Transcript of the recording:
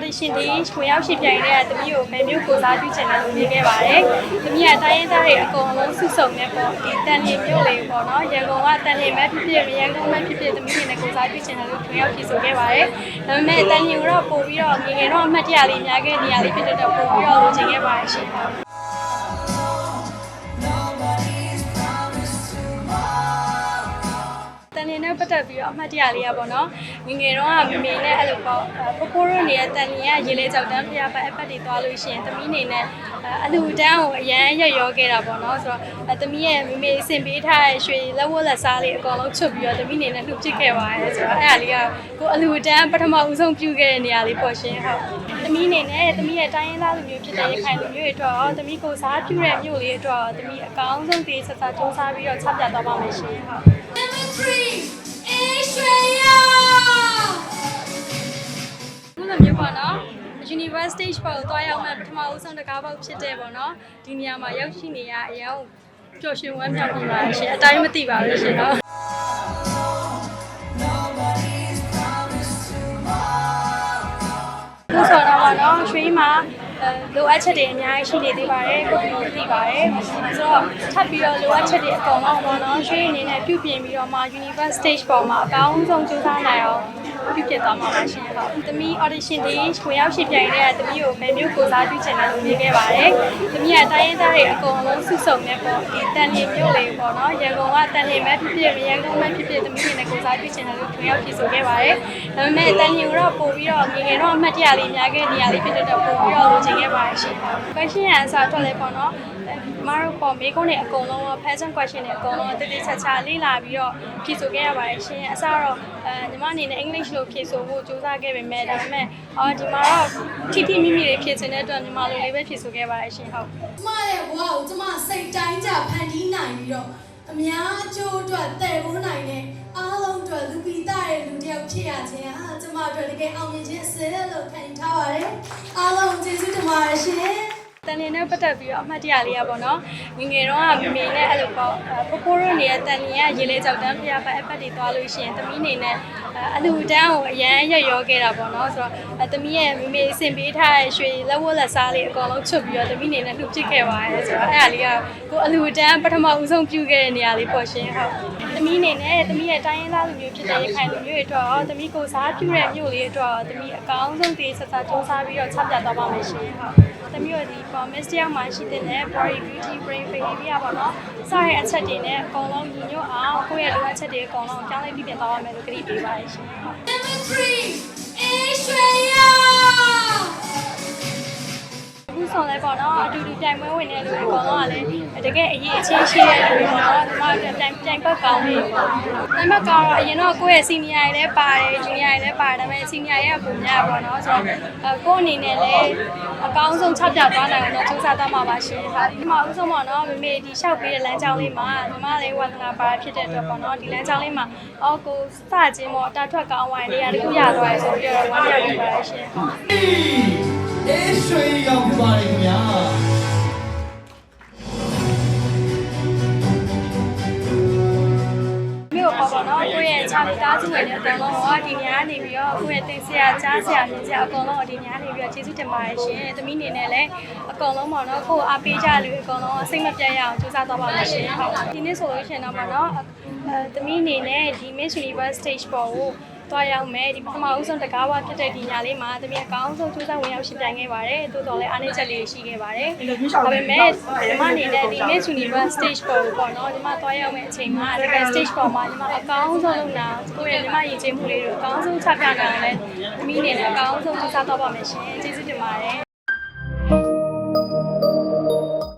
audition တွေဝင်ရောက်ရှိပြိုင်တဲ့တမီးကိုမယ်မျိုးကိုစားပြုချင်တယ်လို့မြင်ခဲ့ပါတယ်။တမီးကတိုင်းရင်းသားတွေအကုန်လုံးစုစုံနေပေါ့ဒီတန်လီမျိုးလေးပေါ့နော်ရန်ကုန်ကတန်လီမဲ့ဖြစ်ဖြစ်ရန်ကုန်မဲ့ဖြစ်ဖြစ်တမီးတွေနဲ့ကိုစားပြုချင်တယ်လို့ဝင်ရောက်ဖြေဆိုခဲ့ပါတယ်။ဒါပေမဲ့တန်လီကိုတော့ပို့ပြီးတော့ငယ်ငယ်တော့အမှတ်တရလေးများခဲ့နေရလေးဖြစ်တဲ့တော့ပို့ပြီးတော့လိုချင်ခဲ့ပါတယ်ရှင်။ န်လင်းနဲ့ပတ်သက်ပြီးတော့အမှတ်တရလေးရပါတော့ငယ်ငယ်တော့ကမမေနဲ့အဲ့လိုပေါ့ပိုပိုရိုနေတဲ့တန်လင်းကရေလေကြောက်တန်းဖျားပတ်အပတ်တွေသွားလို့ရှိရင်သမီးနေနဲ့အလူတန်းကိုအရန်ရရောခဲ့တာပေါ့နော်ဆိုတော့သမီးရဲ့မမေအဆင်ပေးထားတဲ့ရွှေလက်ဝတ်လက်စားလေးအကုန်လုံးချုပ်ပြီးတော့သမီးနေနဲ့လှုပ်ပစ်ခဲ့ပါတယ်ဆိုတော့အဲ့ဒါလေးကကိုအလူတန်းပထမဦးဆုံးပြုခဲ့တဲ့နေရာလေးပေါ့ရှင်ဟုတ်သမီးနေနဲ့သမီးရဲ့တိုင်းရင်းသားလူမျိုးဖြစ်တဲ့ရခိုင်လူမျိုးတွေအတွက်ရောသမီးကိုစားပြုတဲ့မြို့လေးအတွက်ရောသမီးအကောင်းဆုံးသေးဆက်ဆက်စူးစမ်းပြီးတော့ချပြသွားပါမယ်ရှင်ဟုတ် Number three, Australia! ခုလိုမျိုးပေါ့နော် Universe Stage ပေါ်ကိုတွားရောက်မှပထမဦးဆုံးတကားပေါက်ဖြစ်တဲ့ပေါ့နော်ဒီနေရာမှာရောက်ရှိနေရအရင်ပျော်ရွှင်ဝမ်းမြောက်နေပါရှင်အတိုင်းမသိပါဘူးရှင်နော်ခုဆိုတော့ပေါ့နော်ရွှေမှာအဲ လိုအပ်ချက်တွေအများကြီးရှိနေသေးပါတယ်ကိုယ်ကိုသိပါတယ်ဆိုတော့ထပ်ပြီးတော့လိုအပ်ချက်တွေအကုန်လုံးပေါ့နော်ရွှေအနေနဲ့ပြုပြင်ပြီးတော့မှ Universe Stage ပေါ်မှာအကောင်းဆုံးကြိုးစားနိုင်အောင်ပြုပြင်သွားမှာပါရှင်ဟုတ်သမီး audition တွေဝင်ရောက်ရှိပြိုင်တဲ့သမီးကိုမယ်မျိုးကိုစားပြုချင်တယ်လို့မြင်ခဲ့ပါတယ်သမီးကတိုင်းရင်းသားတွေအကုန်လုံးစုစုံနေပေါ့ဒီတန်လီမျိုးလေးပေါ့နော်ရန်ကုန်ကတန်လီမဲ့ဖြစ်ဖြစ်ရန်ကုန်မဲ့ဖြစ်ဖြစ်သမီးတွေနဲ့ကိုစားပြုချင်တယ်လို့ဝင်ရောက်ဖြေဆိုခဲ့ပါတယ်ဒါပေမဲ့တန်လီကိုတော့ပို့ပြီးတော့ငယ်ငယ်တော့အမှတ်တရလေးများခဲ့နေရလေးဖြစ်တဲ့တော့ပို့ပြီးတော့လိုချင်ခဲ့ပါတယ်ရှင် question answer ထွက်လဲပေါ့နော်မတို့ပေါ့မေကုန်းတွေအကုန်လုံး fashion question တွေအကုန်လုံးတတိချာချာလေ့လာပြီးတော့ဖြေဆိုခဲ့ရပါတယ်ရှင်အစတော့အဲညီမအနေနဲ့ English လို့ဖြေဆိုဖို့ကြိုးစားခဲ့ပေမဲ့ဒါပေမဲ့အော်ဒီမှာတော့ထိထိမိမိတွေဖြေစင်တဲ့အတွက်ညီမလိုလေးပဲဖြေဆိုခဲ့ပါတယ်ရှင်ဟုတ်ကျမရဲ့ဘဝကိုကျမစိတ်တိုင်းကြဖန်တီးနိုင်ပြီးတော့အများအကျိုးအတွက်တည်ဖို့နိုင်တဲ့အားလုံးအတွက်လူပိသားရဲ့လူတစ်ယောက်ဖြစ်ရခြင်းဟာကျမအတွက်တကယ်အောင်မြင်ခြင်းအစဲလို့ခံယူထားပါတယ်။အားလုံးကျေးဇူးတင်ပါတယ်ရှင်။ တန်လင်းနဲ့ပတ်သက်ပြီးတော့အမှတ်တရလေးရပါတော့ငငယ်တော့ကမမေနဲ့အဲ့လိုပေါ့ပိုပိုရိုနေတဲ့တန်လင်းကရေလေကြောက်တန်းဖျားပတ်အပတ်တွေသွားလို့ရှိရင်သမီးနေနဲ့အလူတန်းကိုအရန်ရရောခဲ့တာပေါ့နော်ဆိုတော့သမီးရဲ့မမေအဆင်ပေးထားတဲ့ရွှေလက်ဝတ်လက်စားလေးအကုန်လုံးချုပ်ပြီးတော့သမီးနေနဲ့လှုပ်ပစ်ခဲ့ပါတယ်ဆိုတော့အဲ့ဒါလေးကကိုအလူတန်းပထမဦးဆုံးပြုခဲ့တဲ့နေရာလေးပေါ့ရှင်ဟုတ်သမီးနေနဲ့သမီးရဲ့တိုင်းရင်းသားလူမျိုးဖြစ်တဲ့ရခိုင်လူမျိုးတွေအတွက်ရောသမီးကိုစားပြုတဲ့မြို့လေးအတွက်ရောသမီးအကောင်းဆုံးသေးဆက်ဆက်စူးစမ်းပြီးတော့ချပြသွားပါမယ်ရှင်ဟုတ်သမီးတို့ဒီ promise တယောက်မှရှိတဲ့ body beauty brain behavior ပေါ့နော်စတဲ့အချက်တွေနဲ့အကုန်လုံးညီညွတ်အောင်ကိုယ့်ရဲ့လိုအပ်ချက်တွေအကုန်လုံးအကြောင်းလေးပြပြသွားရမယ်လို့ကတိပေးပါတယ်ရှင် Number three, Australia! အခုဆိုလဲပေါ့နော်အတူတူတိုင်ပွဲဝင်တဲ့လူတွေအကုန်လုံးကလည်းတကယ်အရေးအချင်းရှိတဲ့လူတွေပေါ့နော်ဒီမှာတိုင်တိုင်ပတ်ကောင်းနေပေါ့တိုင်ပတ်ကောင်းတော့အရင်တော့ကိုယ့်ရဲ့ senior တွေလည်းပါတယ် junior တွေလည်းပါတယ်ဒါပေမဲ့ senior ရဲ့ပုံများပေါ့နော်ဆိုတော့ကိုယ့်အနေနဲ့လည်းအကောင်းဆုံးချပြသွားနိုင်အောင်တော့စူးစမ်းသွားမှာပါရှင်ဟာဒီမှာဥဆုံးပေါ့နော်မမေဒီလျှောက်ပေးတဲ့လမ်းကြောင်းလေးမှာညီမလေးဝါသနာပါဖြစ်တဲ့အတွက်ပေါ့နော်ဒီလမ်းကြောင်းလေးမှာအော်ကိုစခြင်းပေါ့တာထွက်ကောင်းဝိုင်းလေးရတခုရသွားရဆိုပြီးတော့ဝမ်းမြောက်နေပါတယ်ရှင် အေးရွှေရောက်ပြပါတယ်ခင်ဗျာမြို့ပေါ်ပေါ့နော်ကိုယ့်ရဲ့ခြာမိသားစုဝင်တဲ့အကုန်လုံးကဒီညနေပြီးတော့ကိုယ့်ရဲ့တင်ဆရာကြားဆရာမြင်ဆရာအကုန်လုံးဒီညနေပြီးတော့ကျေးဇူးတင်ပါတယ်ရှင်။သမီးအနေနဲ့လည်းအကုန်လုံးပေါ့နော်ကိုယ်အားပေးကြလူအကုန်လုံးစိတ်မပြတ်ရအောင်ကြိုးစားသွားပါမယ်ရှင်။ဟုတ်ဒီနေ့ဆိုလို့ရှိရင်တော့ပေါ့နော်အဲသမီးအနေနဲ့ဒီ Miss Universe Stage ပေါ်ကို တွားရောက်မယ်ဒီပထမဦးဆုံးတကားဝဖြစ်တဲ့ဒီညလေးမှာသမီးအကောင်းဆုံးစူးစမ်းဝင်ရောက်ရှင်ပြိုင်ခဲ့ပါတယ်။တိုးတော်လည်းအားနည်းချက်လေးရှိခဲ့ပါတယ်။ဒါပေမဲ့ဒီမအနေနဲ့ဒီ Miss Universe Stage ပေါ်ကိုပေါ့နော်ဒီမှာတွားရောက်မယ့်အချိန်မှာတကယ် stage ပေါ်မှာဒီမှာအကောင်းဆုံးလုပ်နာကိုယ့်ရဲ့ဒီမှာရည်ကြည်မှုလေးတွေအကောင်းဆုံးချပြနိုင်အောင်လဲသမီးအနေနဲ့အကောင်းဆုံးစူးစမ်းတော့ပါမယ်ရှင်။ကျေးဇူးတင်ပါတယ်